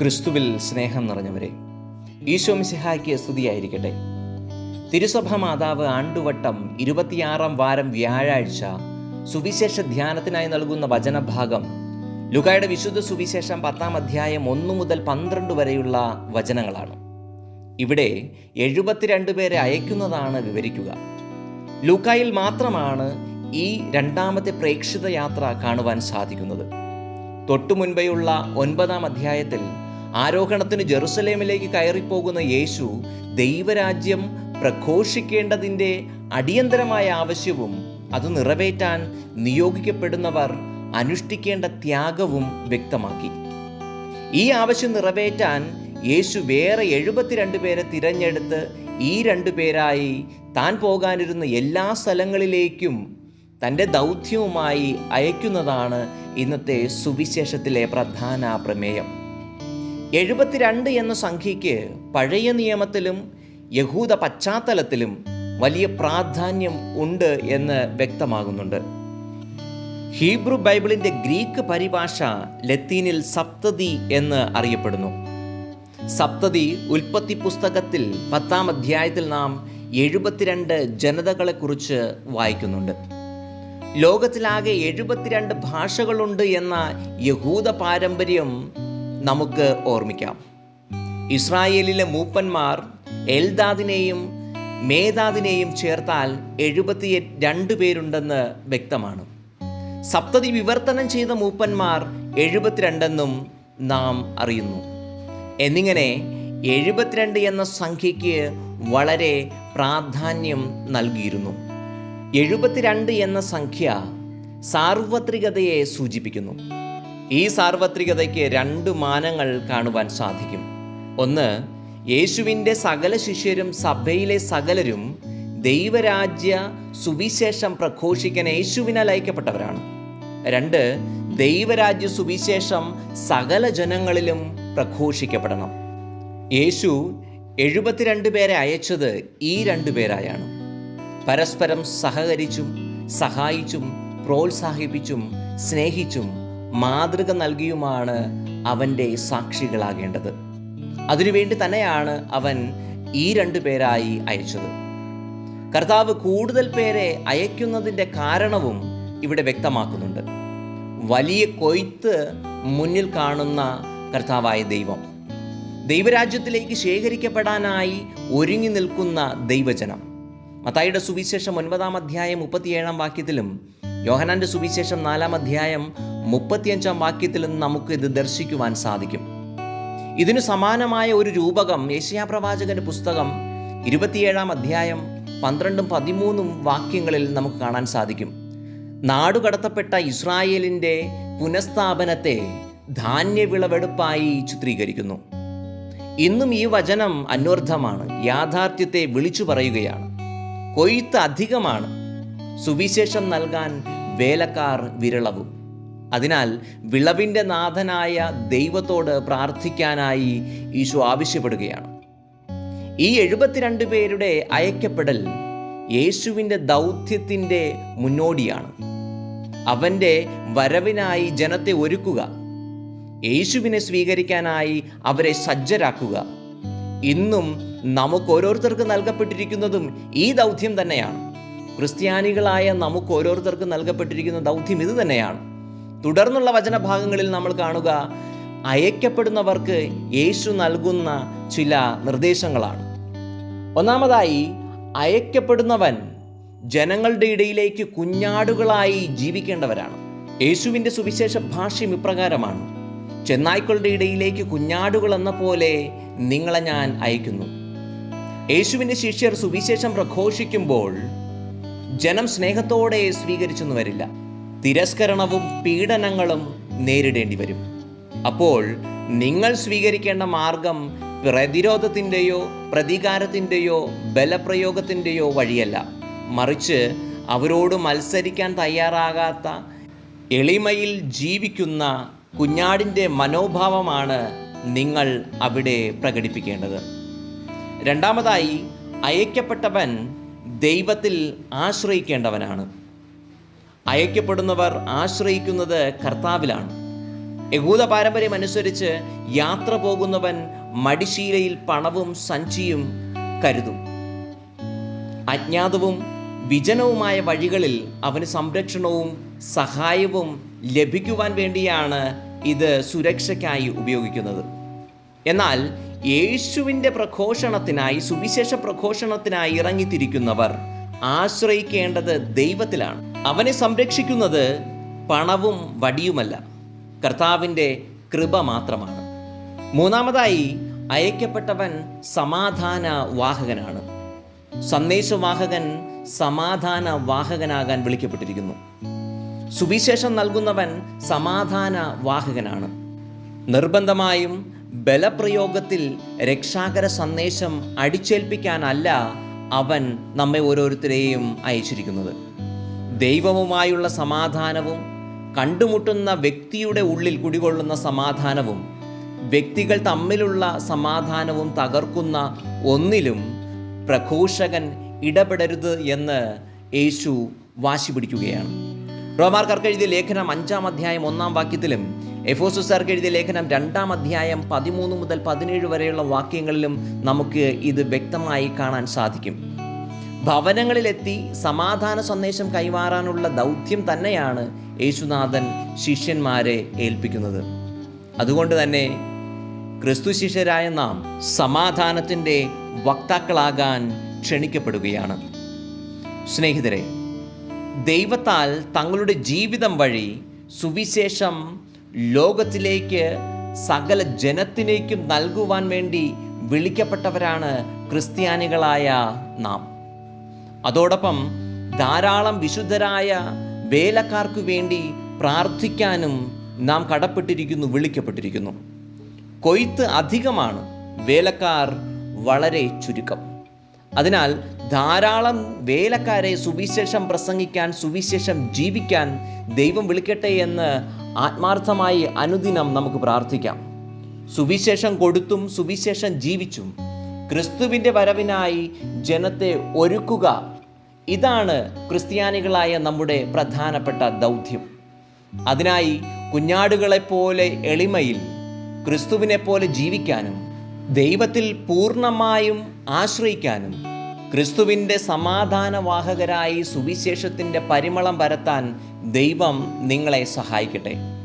ക്രിസ്തുവിൽ സ്നേഹം നിറഞ്ഞവരെ ഈശോ മിസിഹായ്ക്ക് സ്തുതിയായിരിക്കട്ടെ. തിരുസഭ മാതാവ് ആണ്ടുവട്ടം ഇരുപത്തിയാറാം വാരം വ്യാഴാഴ്ച സുവിശേഷ ധ്യാനത്തിനായി നൽകുന്ന വചനഭാഗം ലുകായുടെ വിശുദ്ധ സുവിശേഷം പത്താം അധ്യായം ഒന്നു മുതൽ പന്ത്രണ്ട് വരെയുള്ള വചനങ്ങളാണ്. ഇവിടെ എഴുപത്തിരണ്ട് പേരെ അയക്കുന്നതാണ് വിവരിക്കുക. ലൂക്കായിൽ മാത്രമാണ് ഈ രണ്ടാമത്തെ പ്രേക്ഷിത യാത്ര കാണുവാൻ സാധിക്കുന്നത്. തൊട്ടു മുൻപെയുള്ള ഒൻപതാം അധ്യായത്തിൽ ആരോഹണത്തിന് ജെറുസലേമിലേക്ക് കയറിപ്പോകുന്ന യേശു ദൈവരാജ്യം പ്രഘോഷിക്കേണ്ടതിന്റെ അടിയന്തരമായ ആവശ്യവും അത് നിറവേറ്റാൻ നിയോഗിക്കപ്പെടുന്നവർ അനുഷ്ഠിക്കേണ്ട ത്യാഗവും വ്യക്തമാക്കി. ഈ ആവശ്യം നിറവേറ്റാൻ യേശു വേറെ എഴുപത്തിരണ്ട് പേരെ തിരഞ്ഞെടുത്ത് ഈ രണ്ടു പേരായി താൻ പോകാനിരുന്ന എല്ലാ സ്ഥലങ്ങളിലേക്കും തന്റെ ദൗത്യവുമായി അയക്കുന്നതാണ് ഇന്നത്തെ സുവിശേഷത്തിലെ പ്രധാന പ്രമേയം. എഴുപത്തിരണ്ട് എന്ന സംഖ്യയ്ക്ക് പഴയ നിയമത്തിലും യഹൂദ പശ്ചാത്തലത്തിലും വലിയ പ്രാധാന്യം ഉണ്ട് എന്ന് വ്യക്തമാകുന്നുണ്ട്. ഹീബ്രു ബൈബിളിന്റെ ഗ്രീക്ക് പരിഭാഷ ലത്തീനിൽ സപ്തതി എന്ന് അറിയപ്പെടുന്നു. സപ്തതി ഉൽപ്പത്തി പുസ്തകത്തിൽ പത്താം അധ്യായത്തിൽ നാം എഴുപത്തിരണ്ട് ജനതകളെക്കുറിച്ച് വായിക്കുന്നുണ്ട്. ലോകത്തിലാകെ എഴുപത്തിരണ്ട് ഭാഷകളുണ്ട് എന്ന യഹൂദ പാരമ്പര്യം നമുക്ക് ഓർമ്മിക്കാം. ഇസ്രായേലിലെ മൂപ്പന്മാർ എൽദാദിനെയും മേധാദിനെയും ചേർത്താൽ എഴുപത്തി രണ്ട് പേരുണ്ടെന്ന് വ്യക്തമാണ്. സപ്തതി വിവർത്തനം ചെയ്ത മൂപ്പന്മാർ എഴുപത്തിരണ്ടെന്നും നാം അറിയുന്നു. എന്നിങ്ങനെ എഴുപത്തിരണ്ട് എന്ന സംഖ്യയ്ക്ക് വളരെ പ്രാധാന്യം നൽകിയിരുന്നു. എഴുപത്തിരണ്ട് എന്ന സംഖ്യ സാർവത്രികതയെ സൂചിപ്പിക്കുന്നു. ഈ സാർവത്രികതയ്ക്ക് രണ്ട് മാനങ്ങൾ കാണുവാൻ സാധിക്കും. ഒന്ന് യേശുവിന്റെ സകല ശിഷ്യരും സഭയിലെ സകലരും ദൈവരാജ്യ സുവിശേഷം പ്രഘോഷിക്കാൻ യേശുവിനാൽ അയക്കപ്പെട്ടവരാണ്. രണ്ട് ദൈവരാജ്യ സുവിശേഷം സകല ജനങ്ങളിലും പ്രഘോഷിക്കപ്പെടണം. യേശു എഴുപത്തിരണ്ട് പേരെ അയച്ചത് ഈ രണ്ടു പേരായാണ്. പരസ്പരം സഹകരിച്ചും സഹായിച്ചും പ്രോത്സാഹിപ്പിച്ചും സ്നേഹിച്ചും മാതൃക നൽകിയുമാണ് അവന്റെ സാക്ഷികളാകേണ്ടത്. അതിനുവേണ്ടി തന്നെയാണ് അവൻ ഈ രണ്ടു പേരായി അയച്ചത്. കർത്താവ് കൂടുതൽ പേരെ അയക്കുന്നതിന്റെ കാരണവും ഇവിടെ വ്യക്തമാക്കുന്നുണ്ട്. വലിയ കൊയ്ത്ത് മുന്നിൽ കാണുന്ന കർത്താവായ ദൈവം. ദൈവരാജ്യത്തിലേക്ക് ശേഖരിക്കപ്പെടാനായി ഒരുങ്ങി നിൽക്കുന്ന ദൈവജനം. മത്തായിയുടെ സുവിശേഷം ഒൻപതാം അധ്യായം മുപ്പത്തിയേഴാം വാക്യത്തിലും യോഹനാന്റെ സുവിശേഷം നാലാം അധ്യായം മുപ്പത്തിയഞ്ചാം വാക്യത്തിൽ നിന്ന് നമുക്ക് ഇത് ദർശിക്കുവാൻ സാധിക്കും. ഇതിനു സമാനമായ ഒരു രൂപകം യേശയാപ്രവാചകന്റെ പുസ്തകം ഇരുപത്തിയേഴാം അധ്യായം പന്ത്രണ്ടും പതിമൂന്നും വാക്യങ്ങളിൽ നമുക്ക് കാണാൻ സാധിക്കും. നാടുകടത്തപ്പെട്ട ഇസ്രായേലിന്റെ പുനഃസ്ഥാപനത്തെ ധാന്യവിളവെടുപ്പായി ചിത്രീകരിക്കുന്നു. ഇന്നും ഈ വചനം അന്വർത്ഥമാണ് യാഥാർത്ഥ്യത്തെ വിളിച്ചു പറയുകയാണ്. കൊയ്ത്ത് അധികമാണ് സുവിശേഷം നൽകാൻ വേലക്കാർ വിരളവും. അതിനാൽ വിളവിന്റെ നാഥനായ ദൈവത്തോട് പ്രാർത്ഥിക്കാനായി ഈശോ ആവശ്യപ്പെടുകയാണ്. ഈ എഴുപത്തിരണ്ട് പേരുടെ അയക്കപ്പെടൽ യേശുവിന്റെ ദൗത്യത്തിന്റെ മുന്നോടിയാണ്. അവന്റെ വരവിനായി ജനത്തെ ഒരുക്കുക. യേശുവിനെ സ്വീകരിക്കാനായി അവരെ സജ്ജരാക്കുക. ഇന്നും നമുക്ക് ഓരോരുത്തർക്ക് നൽകപ്പെട്ടിരിക്കുന്നതും ഈ ദൗത്യം തന്നെയാണ്. ക്രിസ്ത്യാനികളായ നമുക്ക് ഓരോരുത്തർക്കും നൽകപ്പെട്ടിരിക്കുന്ന ദൗത്യം ഇത് തന്നെയാണ്. തുടർന്നുള്ള വചനഭാഗങ്ങളിൽ നമ്മൾ കാണുക അയക്കപ്പെടുന്നവർക്ക് യേശു നൽകുന്ന ചില നിർദ്ദേശങ്ങളാണ്. ഒന്നാമതായി അയക്കപ്പെടുന്നവൻ ജനങ്ങളുടെ ഇടയിലേക്ക് കുഞ്ഞാടുകളായി ജീവിക്കേണ്ടവരാണ്. യേശുവിന്റെ സുവിശേഷ ഭാഷ്യം ഇപ്രകാരമാണ്. ചെന്നായ്ക്കളുടെ ഇടയിലേക്ക് കുഞ്ഞാടുകൾ എന്ന പോലെ നിങ്ങളെ ഞാൻ അയക്കുന്നു. യേശുവിന്റെ ശിഷ്യർ സുവിശേഷം പ്രഘോഷിക്കുമ്പോൾ ജനം സ്നേഹത്തോടെ സ്വീകരിച്ചൊന്നും വരില്ല. തിരസ്കരണവും പീഡനങ്ങളും നേരിടേണ്ടി വരും. അപ്പോൾ നിങ്ങൾ സ്വീകരിക്കേണ്ട മാർഗം പ്രതിരോധത്തിന്റെയോ പ്രതികാരത്തിന്റെയോ ബലപ്രയോഗത്തിന്റെയോ വഴിയല്ല. മറിച്ച് അവരോട് മത്സരിക്കാൻ തയ്യാറാകാത്ത എളിമയിൽ ജീവിക്കുന്ന കുഞ്ഞാടിന്റെ മനോഭാവമാണ് നിങ്ങൾ അവിടെ പ്രകടിപ്പിക്കേണ്ടത്. രണ്ടാമതായി അയക്കപ്പെട്ടവൻ ദൈവത്തിൽ ആശ്രയിക്കേണ്ടവനാണ്. അയക്കപ്പെടുന്നവർ ആശ്രയിക്കുന്നത് കർത്താവിലാണ്. യഹൂദ പാരമ്പര്യം അനുസരിച്ച് യാത്ര പോകുന്നവൻ മടിശീലയിൽ പണവും സഞ്ചിയും കരുതും. അജ്ഞാതവും വിജനവുമായ വഴികളിൽ അവന് സംരക്ഷണവും സഹായവും ലഭിക്കുവാൻ വേണ്ടിയാണ് ഇത് സുരക്ഷയ്ക്കായി ഉപയോഗിക്കുന്നത്. എന്നാൽ യേശുവിന്റെ പ്രഘോഷണത്തിനായി സുവിശേഷ പ്രഘോഷണത്തിനായി ഇറങ്ങിത്തിരിക്കുന്നവർ ആശ്രയിക്കേണ്ടത് ദൈവത്തിലാണ്. അവനെ സംരക്ഷിക്കുന്നത് പണവും വടിയുമല്ല കർത്താവിന്റെ കൃപ മാത്രമാണ്. മൂന്നാമതായി അയക്കപ്പെട്ടവൻ സമാധാന വാഹകനാണ് സന്ദേശവാഹകൻ സമാധാന വാഹകനാകാൻ വിളിക്കപ്പെട്ടിരിക്കുന്നു. സുവിശേഷം നൽകുന്നവൻ സമാധാന വാഹകനാണ് നിർബന്ധമായും ബലപ്രയോഗത്തിൽ രക്ഷാകര സന്ദേശം അടിച്ചേൽപ്പിക്കാനല്ല അവൻ നമ്മെ ഓരോരുത്തരെയും അയച്ചിരിക്കുന്നത്. ദൈവവുമായുള്ള സമാധാനവും കണ്ടുമുട്ടുന്ന വ്യക്തിയുടെ ഉള്ളിൽ കുടികൊള്ളുന്ന സമാധാനവും വ്യക്തികൾ തമ്മിലുള്ള സമാധാനവും തകർക്കുന്ന ഒന്നിലും പ്രഘോഷകൻ ഇടപെടരുത് എന്ന് യേശു വാശി പിടിക്കുകയാണ്. റോമാർക്കാർക്ക് എഴുതിയ ലേഖനം അഞ്ചാം അധ്യായം ഒന്നാം വാക്യത്തിലും എഫോസുസാർക്ക് എഴുതിയ ലേഖനം രണ്ടാം അധ്യായം പതിമൂന്ന് മുതൽ പതിനേഴ് വരെയുള്ള വാക്യങ്ങളിലും നമുക്ക് ഇത് വ്യക്തമായി കാണാൻ സാധിക്കും. ഭവനങ്ങളിലെത്തി സമാധാന സന്ദേശം കൈമാറാനുള്ള ദൗത്യം തന്നെയാണ് യേശുനാഥൻ ശിഷ്യന്മാരെ ഏൽപ്പിക്കുന്നത്. അതുകൊണ്ട് തന്നെ ക്രിസ്തു ശിഷ്യരായ നാം സമാധാനത്തിന്റെ വക്താക്കളാകാൻ ക്ഷണിക്കപ്പെടുകയാണ്. സ്നേഹിതരെ ദൈവത്താൽ തങ്ങളുടെ ജീവിതം വഴി സുവിശേഷം ലോകത്തിലേക്ക് സകല ജനത്തിനേക്കും നൽകുവാൻ വേണ്ടി വിളിക്കപ്പെട്ടവരാണ് ക്രിസ്ത്യാനികളായ നാം. അതോടൊപ്പം ധാരാളം വിശുദ്ധരായ വേലക്കാർക്കു വേണ്ടി പ്രാർത്ഥിക്കാനും നാം കടപ്പെട്ടിരിക്കുന്നു വിളിക്കപ്പെട്ടിരിക്കുന്നു. കൊയ്ത്ത് അധികമാണ് വേലക്കാർ വളരെ ചുരുക്കം. അതിനാൽ ധാരാളം വേലക്കാരെ സുവിശേഷം പ്രസംഗിക്കാൻ സുവിശേഷം ജീവിക്കാൻ ദൈവം വിളിക്കട്ടെ എന്ന് ആത്മാർത്ഥമായി അനുദിനം നമുക്ക് പ്രാർത്ഥിക്കാം. സുവിശേഷം കൊടുത്തും സുവിശേഷം ജീവിച്ചും ക്രിസ്തുവിന്റെ വരവിനായി ജനത്തെ ഒരുക്കുക. ഇതാണ് ക്രിസ്ത്യാനികളായ നമ്മുടെ പ്രധാനപ്പെട്ട ദൗത്യം. അതിനായി കുഞ്ഞാടുകളെപ്പോലെ എളിമയിൽ ക്രിസ്തുവിനെപ്പോലെ ജീവിക്കാനും ദൈവത്തിൽ പൂർണമായും ആശ്രയിക്കാനും ക്രിസ്തുവിന്റെ സമാധാനവാഹകരായി സുവിശേഷത്തിന്റെ പരിമളം പരത്താൻ ദൈവം നിങ്ങളെ സഹായിക്കട്ടെ.